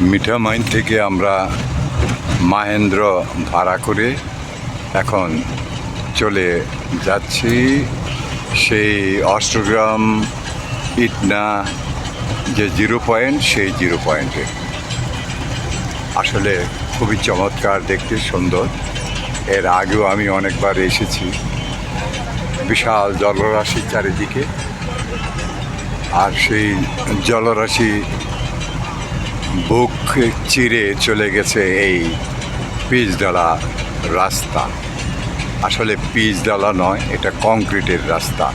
মিঠামাইন থেকে আমরা মাহেন্দ্র ভাড়া করে এখন চলে যাচ্ছি। সেই অষ্টগ্রাম ইটনা যে জিরো পয়েন্ট, সেই জিরো পয়েন্টে। আসলে খুবই চমৎকার, দেখতে সুন্দর। এর আগেও আমি অনেকবার এসেছি। বিশাল জলরাশি চারিদিকে। আর সেই জলরাশি বুক চিরে চলে গেছে এই পিচডালা রাস্তা। আসলে পিচডালা নয়, এটা কংক্রিটের রাস্তা।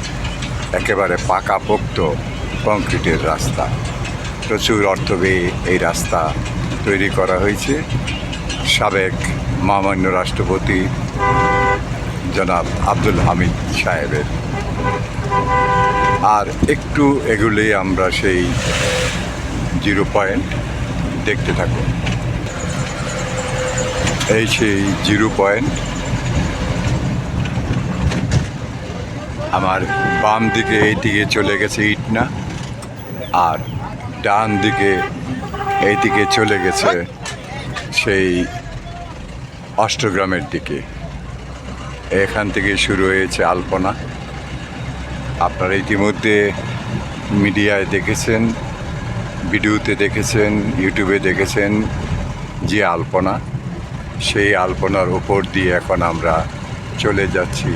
একেবারে পাকাপোক্ত কংক্রিটের রাস্তা। প্রচুর অর্থ ব্যয়ে এই রাস্তা তৈরি করা হয়েছে। সাবেক মামান্য রাষ্ট্রপতি জনাব আব্দুল হামিদ সাহেবের। আর একটু এগুলেই আমরা সেই জিরো পয়েন্ট দেখতে থাকুন এই সেই জিরো পয়েন্ট। আমার বাম দিকে এই দিকে চলে গেছে ইটনা, আর ডান দিকে এই দিকে চলে গেছে সেই অষ্টগ্রামের দিকে। এখান থেকে শুরু হয়েছে আলপনা। আপনারা ইতিমধ্যে মিডিয়ায় দেখেছেন ভিডিওতে দেখেছেন, ইউটিউবে দেখেছেন যে আলপনা। সেই আলপনার উপর দিয়ে এখন আমরা চলে যাচ্ছি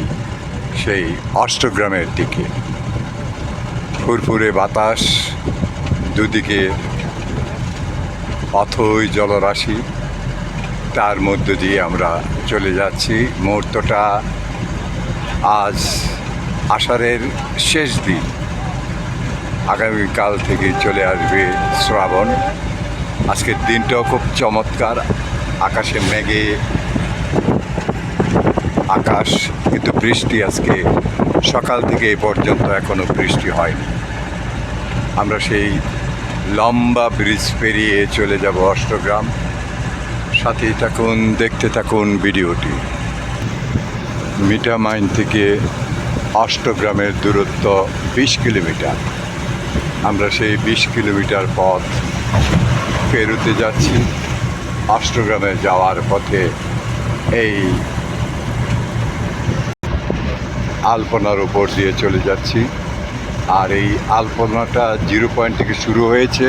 সেই অষ্টগ্রামের দিকে। ফুরফুরে বাতাস, দুদিকে অথই জলরাশি। তার মধ্য দিয়ে আমরা চলে যাচ্ছি। মুহূর্তটা আজ আষাঢ়ের শেষ দিন। আগামীকাল থেকে চলে আসবে শ্রাবণ। আজকের দিনটাও খুব চমৎকার। আকাশে মেঘে, আকাশ, কিন্তু বৃষ্টি আজকে সকাল থেকে এই পর্যন্ত এখনও বৃষ্টি হয়নি। আমরা সেই লম্বা ব্রিজ পেরিয়ে চলে যাব অষ্টগ্রাম। সাথেই থাকুন, দেখতে থাকুন ভিডিওটি। মিঠা মাইন থেকে অষ্টগ্রামের দূরত্ব বিশ কিলোমিটার। আমরা সেই বিশ কিলোমিটার পথ পেরুতে যাচ্ছি। অষ্টগ্রামে যাওয়ার পথে এই আলপনার উপর দিয়ে চলে যাচ্ছি। আর এই আলপনাটা জিরো পয়েন্ট থেকে শুরু হয়েছে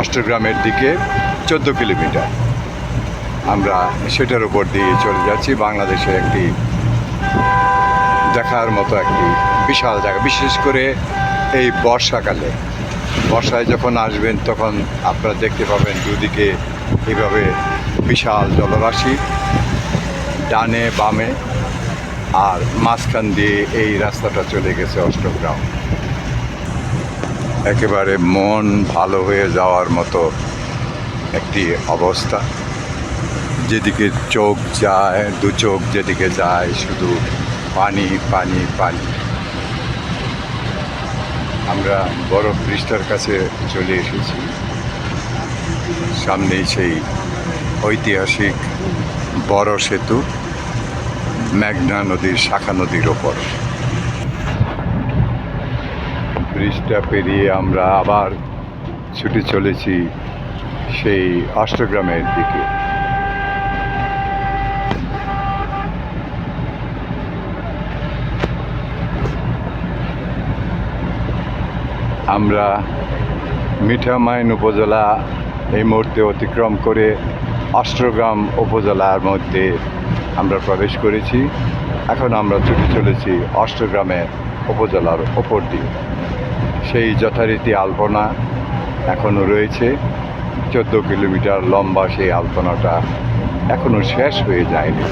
অষ্টগ্রামের দিকে চোদ্দ কিলোমিটার। আমরা সেটার উপর দিয়ে চলে যাচ্ছি। বাংলাদেশের একটি দেখার মতো একটি বিশাল জায়গা। বিশেষ করে এই বর্ষাকালে। বর্ষায় যখন আসবেন তখন আপনারা দেখতে পাবেন দুদিকে এইভাবে বিশাল জলরাশি, ডানে, বামে, আর মাঝখান দিয়ে এই রাস্তাটা চলে গেছে অষ্টগ্রাম। একেবারে মন ভালো হয়ে যাওয়ার মতো একটি অবস্থা। যেদিকে চোখ যায়, দু চোখ যেদিকে যায়, শুধু পানি পানি পানি। আমরা বড় ব্রিজটার কাছে চলে এসেছি। সামনেই সেই ঐতিহাসিক বড় সেতু, মেঘনা নদীর শাখা নদীর ওপর। ব্রিজটা পেরিয়ে আমরা আবার ছুটে চলেছি সেই অষ্টগ্রামের দিকে। আমরা মিঠামাইন উপজেলা এই মুহূর্তে অতিক্রম করে অষ্টগ্রাম উপজেলার মধ্যে আমরা প্রবেশ করেছি। এখন আমরা ছুটে চলেছি অষ্টগ্রামে উপজেলার ওপর দিয়ে। সেই যথারীতি আলপনা এখনও রয়েছে। চোদ্দ কিলোমিটার লম্বা সেই আলপনাটা এখনও শেষ হয়ে যায়নি।